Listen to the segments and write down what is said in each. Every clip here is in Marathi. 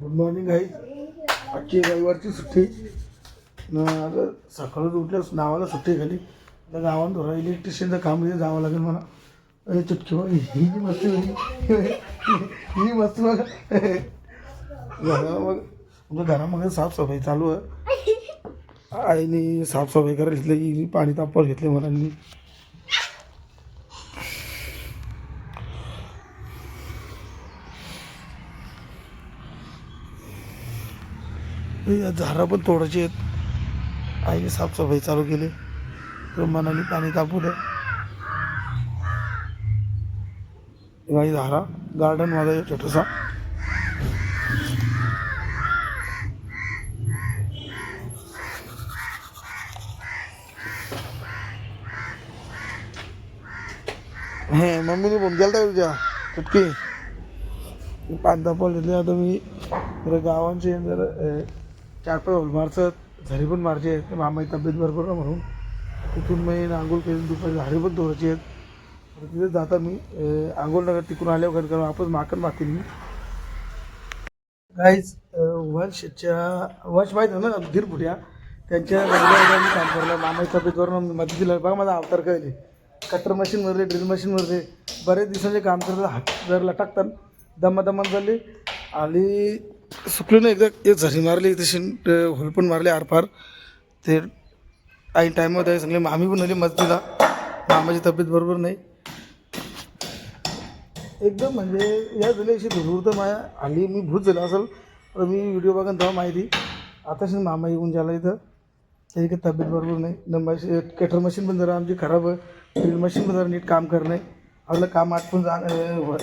गुड मॉर्निंग आई आजची रविवारची सुट्टी. न आता सकाळच उठल्यास नावाला सुट्टी खाली. आता गावात थोडं इलेक्ट्रिशियनचं काम इथे जावं लागेल मला. अरे चुटकी ही जी मस्त होती ही मस्त बघ घरा मग म्हणजे घरामध्ये साफसफाई चालू आहे. आईने साफसफाई करायला घेतली पाणी तापवायला घेतले मला. झाडं पण तोडायची आहेत. आईने साफसफाई चालू केली. मनाने पाणी तापू दे काही झाडा. गार्डन माझा आहे हे मम्मीने फोन केला तुझ्या? चुटकी पान दहा आता मी जरा गावांचे जरा चार पाच होल मारचं पण मारचे आहेत. मामाची तब्येत बरोबर ना म्हणून. तिथून मी आंघोळ केली दुपारी झाडी पण तोडायची आहेत. तिथे जाता मी आंघोळ नगर तिकडून आल्यावर कारण वापस माकन माती मी. काहीच वंशच्या वंश माहीत आहे ना धीर त्यांच्या मी काम करलं मामाची तब्येतवर दिलं. बघा माझा अवतार कळले कटर मशीनमध्ये ड्रिल मशीनमध्ये बरेच दिवसाचे काम करत हात जर लटकतात दमादमान झाले. आणि सुकली एकदा एक झरी मारली तशी होल पण मारले आरपार ते आई टाईममध्ये सांगले मामी पण आली मस्तीला मामाची तब्येत बरोबर नाही. एकदम म्हणजे या झाली अशी धुरूर तर माया आली. मी भूत झालं असेल तर मी व्हिडिओ बघा तेव्हा माहिती. आताच मामा येऊन झाला इथं. त्याची काही तब्येत बरोबर नाही. नंबर कटर मशीन पण जरा आमची खराब आहे. ड्रिल मशीन पण जरा नीट काम करत नाही. आपलं काम आटपून जा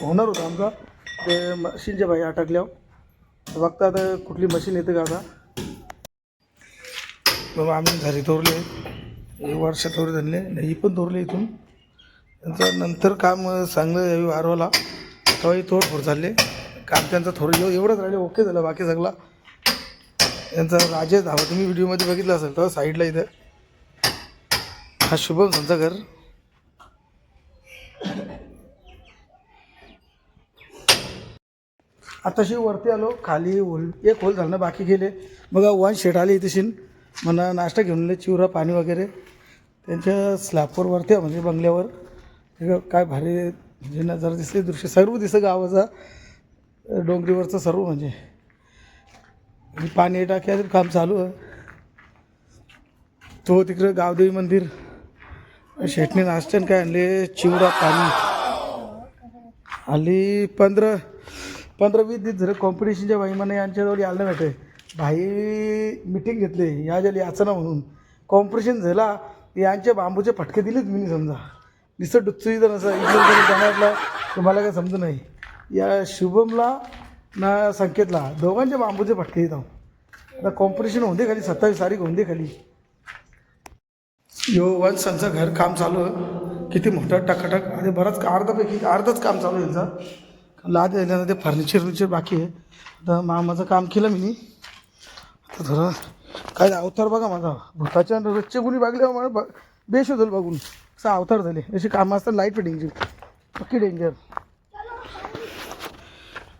होणार होतं आमचं. ते मशीनच्या बाई अटकल्यावर. बघता आता कुठली मशीन येते का आता? बाबा आम्ही घरी तोरले एक वर्ष तोरे धरले. ही पण तोरले इथून. त्यांचं नंतर काम चांगलं यावी वारवाला. तेव्हाही थोडं थोडं चालले. काम त्यांचं थोडं एव एवढंच राहिले. ओके झालं. बाकी सगळा. यांचा राजेश धावा तुम्ही व्हिडिओमध्ये बघितलं असेल तेव्हा साईडला इथं. हा शुभम संचा घर आताशी वरती आलो खाली होल एक होल झालं बाकी गेले. मग वन शेट आली इथेशीन. म्हणा नाश्ता घेऊन आले चिवरा पाणी वगैरे. त्यांच्या स्लॅबवर वरती म्हणजे बंगल्यावर. काय भारी म्हणजे नजर दिसले दृश्य. सर्व दिसतं गावाचा डोंगरीवरचं सर्व म्हणजे. पाणी टाक्याचं काम चालू आहे. तो तिकडं गावदेवी मंदिर. शेटने नाश्त्यानं काय आणले? चिवडा पाणी. आली पंधरा. पंधरा वीस दिवस कॉम्पिटिशनच्या भाईमाने यांच्याजवळ आलं भेटे भाई मिटिंग घेतले. या ज्याला याचना म्हणून. कॉम्पिटिशन झाला. यांच्या बांबूचे फटके दिलेच मी समजा. नुसतं डुच्चू जर नसं जाण्यातला तुम्हाला काय समजू नाही. या शुभमला ना संकेतला दोघांच्या बांबूचे फटके देत आता कॉम्पिटिशन होते खाली सत्तावीस तारीख होते खाली. यो वंशांचं घर काम चालू किती मोठं टकाटक. आणि बराच अर्धापैकी अर्धच काम चालू आहे लाद दिल्यानं ते फर्निचर वर्निचर बाकी आहे. आता मामाचं काम केलं मी आता थोडं काय अवतार बघा माझा. भूताच्या रोजचे कुणी बागले हो मला. ब- बेशोधल बघून. असं अवतार झाले. अशी कामं असतात लाइट फिटिंगची पक्की डेंजर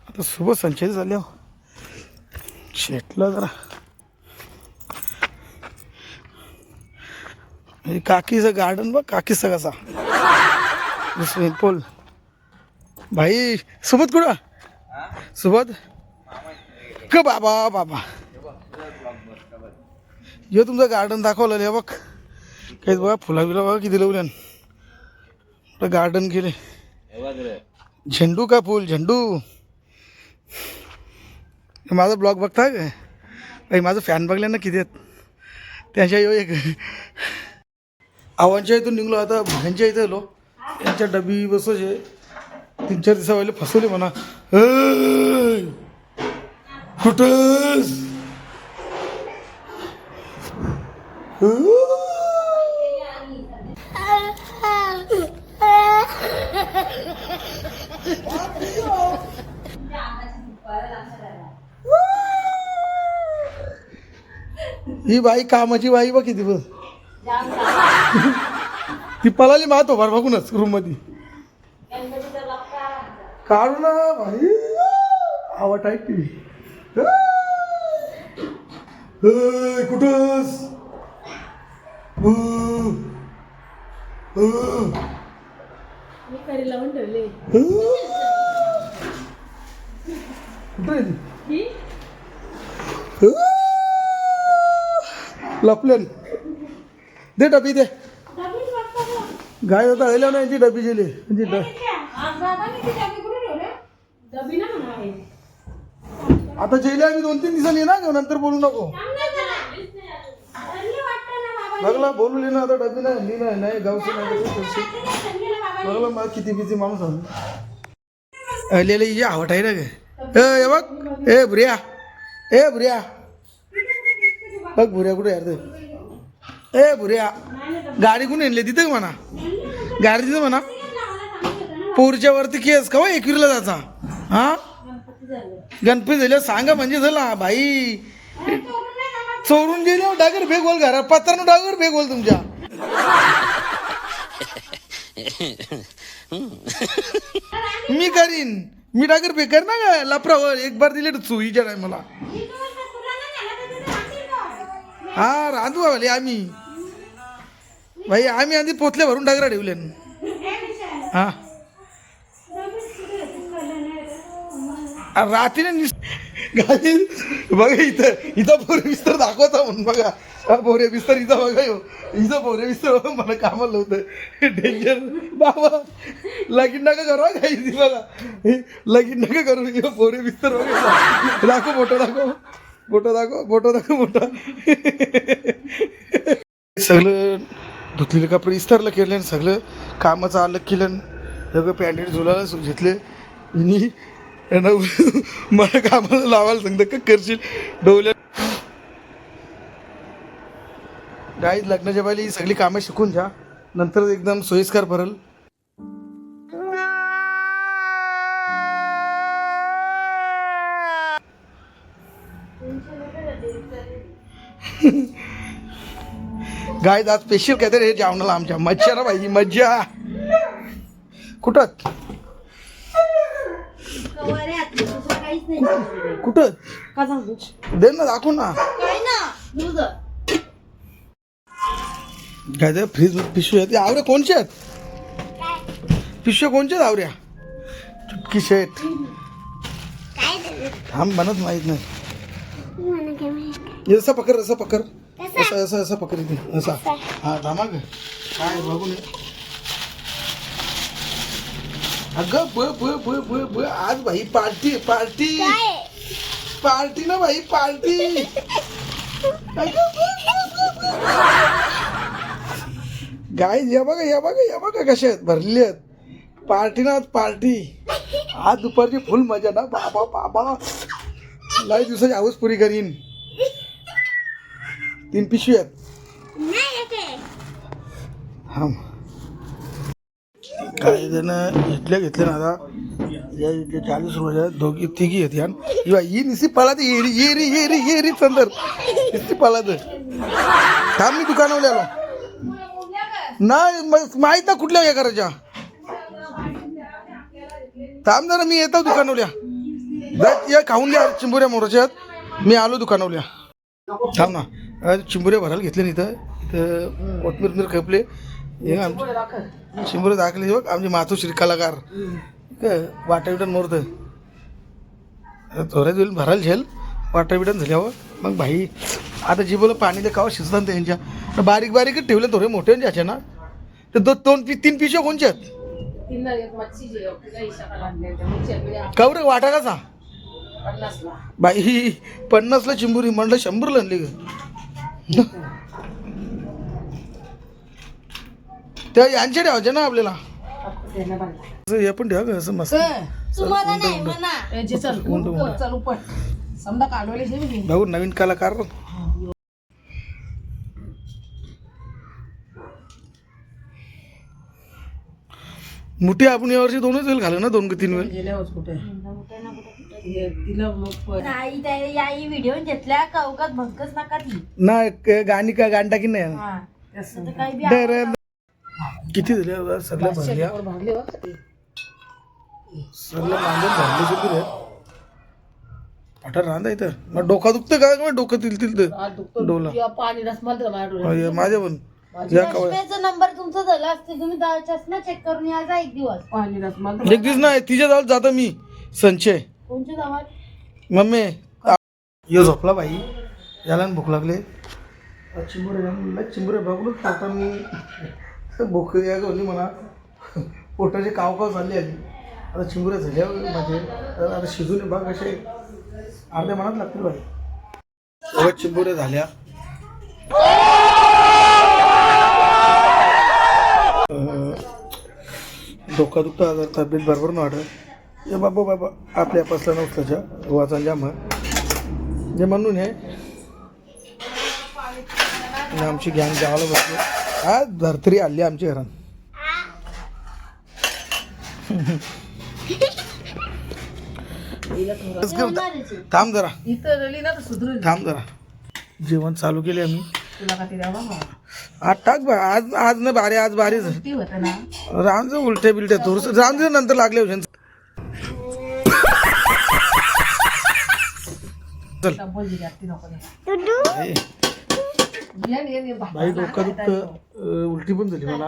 आता शुभ संचय झाले हो. शेटला जरा. हे काकीचं गार्डन बघ काकी कसा. स्विमिंग भाई सुबोध कुठं? सुबोध? क बाबा बाबा. यो तुमचं गार्डन दाखवलं बघ. काही बघा फुला बिला बघा किती लावल्यान. गार्डन केले? झेंडू का फुल? झेंडू. माझा ब्लॉग बघता काय काही माझं फॅन बघल्या ना किती आहेत? त्यांच्या यो एक. आव्हानच्या इथून निघलो आता भाण्यांच्या इथं आलो. यांच्या डबी बसवायचे तीन चार दिवसा पहिले फसवले म्हणा. "ऐ, ही बाई कामाची बाई बघ किती बघ. ती पळाली मातो फार बघूनच रूममध्ये काढू ना भाई टी कुठंस? मी लावून ठेवले. कुठं? ही. लपलेन दे डबी दे. गाय आता आयला नाही ती डबी गेली म्हणजे म्हणा आहे. आता जेले आम्ही दोन तीन दिवसांनी ना नंतर बोलू नको. लागला बोलू ले ना आता डबी नाही मी नाही नाही गावची नाही. लागला मला किती किती माणूस आले. आलेले ये आवट आहे ना ग. ए हे बघ. ए बुऱ्या. ए बुऱ्या. बघ बुऱ्या कुठे यार ते. ए बुऱ्या. गाडी कुणी आणली? तिथं म्हणा. गाडी तिथं म्हणा. पोरच्या वरती केस का हो एकविरीला जायचा? हा? गणपती झाले सांगा म्हणजे झाला भाई चोरून गेले डागर फेकवल घरा पत्रानं डागर फेकवल तुमच्या. मी करीन. मी डागर बेकर ना ग लपरावर एक बार दिले चोईच्या मला हा रांधू आले आम्ही? भाई आम्ही आधी पोतल्या भरून डागरा ठेवले. हा. रात्रीने निस बघा इथं इथं पोरे बिस्तर दाखवता म्हणून बघा. हा पोरे बिस्तर इथं बघा येऊ इथं पोरे बिस्तर बघा मला कामाला होतं डेंजर बाबा लगीन नका करू काही ती बघा. हे लगीन नका करू इथं पोरे बिस्तर बघा. दाखव फोटो दाखव. फोटो दाखव फोटो दाखव मोठा सगळं धुतलेले कपडे इस्तारला केलं सगळं कामाचं अलग केलं. सगळं पॅन्टेट झुलायला घेतले. आणि मला कामाला लावायला सांगतं का करशील? डोल्या गाईत लग्नाच्या पहिली ही सगळी कामं शिकून घ्या. नंतर एकदम सोयीस्कर भरल. गाय आज स्पेशल काहीतरी हे जेवणाला आमच्या. मज्जा ना पाहिजे मज्जा. कुठं? कुठं? का सांगू दे ना दाखव ना. काय ना दूध काय ते फ्रीज पिशवी आहेत? आवऱ्या कोणच्या आहेत? पिशव्या कोणच्या आहेत आवऱ्या? चुटकी शेट थांब बनत माहीत नाही. असं पकड असं पकड असं असं असं पकड इथे. असा हा थांबा काय बघून ये. अगं ब ब ब ब ब आज भाई पार्टी पार्टी. पार्टी ना भाई पार्टी. गाय या बघा या बघा या बघा कशा आहेत भरलेली आहेत. पार्टी ना आज पार्टी. आज दुपारची फुल मजा ना बाबा बाबा. लय दिवसाची आऊस पुरी करीन. तीन पिशवी आहेत. हा काही जण इथल्या घेतले ना आता. या इथले चाळीस रुपये दोघी तिघी येते यान. इवा ही निसी पळात येरी येरी येरी येरी चंदर. निसी पळात. थांब मी दुकानावर आलो नाही मग माहीत ना कुठल्या हे करायच्या थांब जरा मी येतो दुकानावल्या. या खाऊन घ्या चिंबुऱ्या मोराच्यात मी आलो दुकानावल्या. थांब ना. चिंबुऱ्या भरायला घेतले नाही इथं. कोथमीर खपले. हे आमचे चिंबुरे दाखले. बघ आमचे मातोश्री कलाकार. वाटा बिटन मोरत थोड्याच वेळ भरायला झेल वाटा बिटन झाल्यावर. मग भाई आता जी बोल पाणी कावा शिजतात त्यांच्या. बारीक बारीकच ठेवले थोडे मोठे ज्याचे ना. ते दो दोन पी तीन पिशव्या कोणच्या आहेत? मच्छी कावर वाटा कसा बाई पन्नासला चिंबुरी म्हणलं शंभरला आणली ग. त्या यांच्या ठेवायचे ना आपल्याला. असं हे पण ठेवा का असं मस्त. तुम्हाला नाही म्हणा. जे चल उंट, उंट. उपट, चल उपट समजा काढवले जे मी भाऊ नवीन कलाकार. मुठी आपण यावर्षी दोनच वेळ घालू ना दोन का तीन वेळ गेल्यावर कुठे? हे मग. नाही त्या याही व्हिडिओ घेतल्या भंकच नका ती. ना क- गाणी का गाणी टाकीन नाही? हा, काही बी डर किती झाले आता सगळ्या भरल्या भरले? बघ ते. सगळं बांधून भरले किती रे? पठार राहता इथं. मग डोका दुखतं का? मग डोकं तिल तिल डोला. पाणी रसमाल तर माझ्या डोळ्यात. माझ्या पण. या कवा चष्म्याचा नंबर तुमचा झाला असते तुम्ही दा- चष्मा चेक करून या जा एक दिवस. पाणी रसमाल एक दिवस नाही तिच्या जवळ जातो मी. संचय. कोणच्या गावात? मम्मी. यो झोपला बाई. याला ना भूक लागले. चिंबुरे चिंबुरे बघूनच पोटा मी. भूक या गवली म्हणा पोटाचे कावकाव काव चालली आली आता चिंबुरे झाल्या माझे. आता आता शिजून बघ असे अर्ध्या मनात लागतील बाई. चिंबुऱ्या झाल्या. डोका दुखता आता तब्येत बरोबर नाही वाटत. ये बाबा बाबा आपल्या पसला नसल्याच्या वाचा जाम जे म्हणून हे. आमची गॅंग जावायला बसली. हा धरतरी आली आमच्या घरात. थांब जरा. थांब जरा. जेवण चालू केले आम्ही. आज टाक बा. आज आज ना बारी आज बारी रामचं उलटे बिलटे थोडस रामचं नंतर लागले होते. डब्बल बाई डोकं दुखतं उलटी पण झाली मला.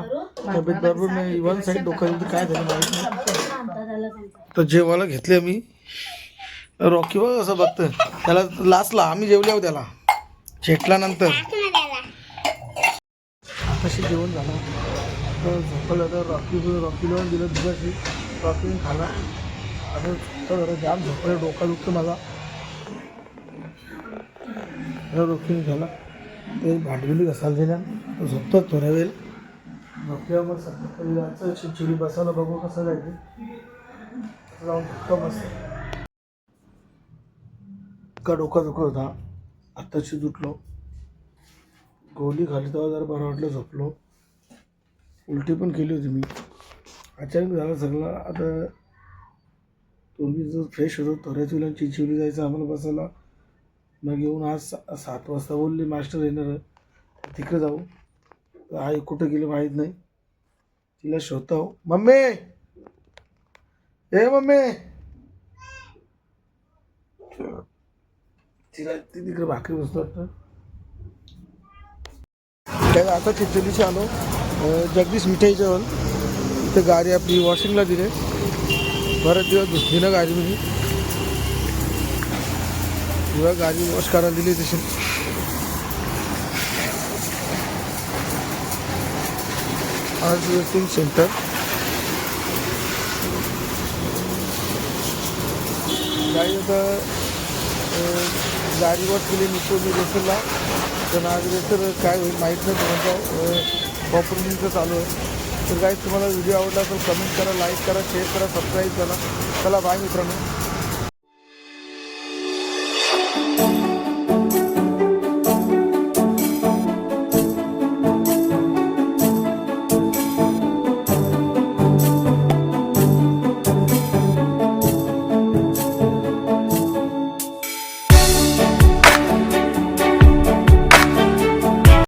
तब्येत बरोबर नाही वन साईड डोकं दुखतं काय झालं माहीत नाही. तर जेवायला घेतले मी रॉकी बघ असं बघतं. त्याला लाचला आम्ही जेवले आहोत त्याला. छेटला नंतर आताशी जेवण झालं. तर झोपलं तर रॉकी रॉकी लावून दिलं दुधाशी. रॉकीने खाला. आता जरा जाम झोपलं डोका दुखतं माझा रॉकीने खाला ते भांडवली घसायला दिल्या. तर झोपतो थोड्या वेळ. झोपल्यावर मग संध्याकाळी जायचं चिडचिडी बसायला बघू कसं जायचं. जाऊन झोपतो मस्त. का डोका दुखत होता. आत्ताशी उठलो गोली खाली तेव्हा जरा बरं वाटलं झोपलो. उलटी पण केली होती मी. अचानक झालं सगळं. आता तुम्ही जर फ्रेश होतो थोड्याच वेळा जायचं आम्हाला बसायला. मग येऊन आज सा- सात वाजता बोलले मास्टर येणार तिकडे जाऊ. आई कुठं गेली माहीत नाही. तिला शोधता हो मम्मी! ए मम्मी! तिला ती तिकडे भाकरी बसतो वाटतं. काय आता चिचलीशी आलो. जगदीश मिठाई जेवण गाडी आपली वॉशिंगला दिले. बरेच दिवस धुतली ना गाडी मी किंवा गाडी वॉश करायला दिली तशी आज वेटिंग सेंटर गाडी आता गाडी वॉश केली निघतो मी रेसरला पण आज रेसर काय होईल माहीत नाही तुम्हाला. ऑपरेटिंगचं चालू आहे. तर काही तुम्हाला व्हिडिओ आवडला तर कमेंट करा लाईक करा शेअर करा सबस्क्राईब करा. चला बाय मित्रांनो.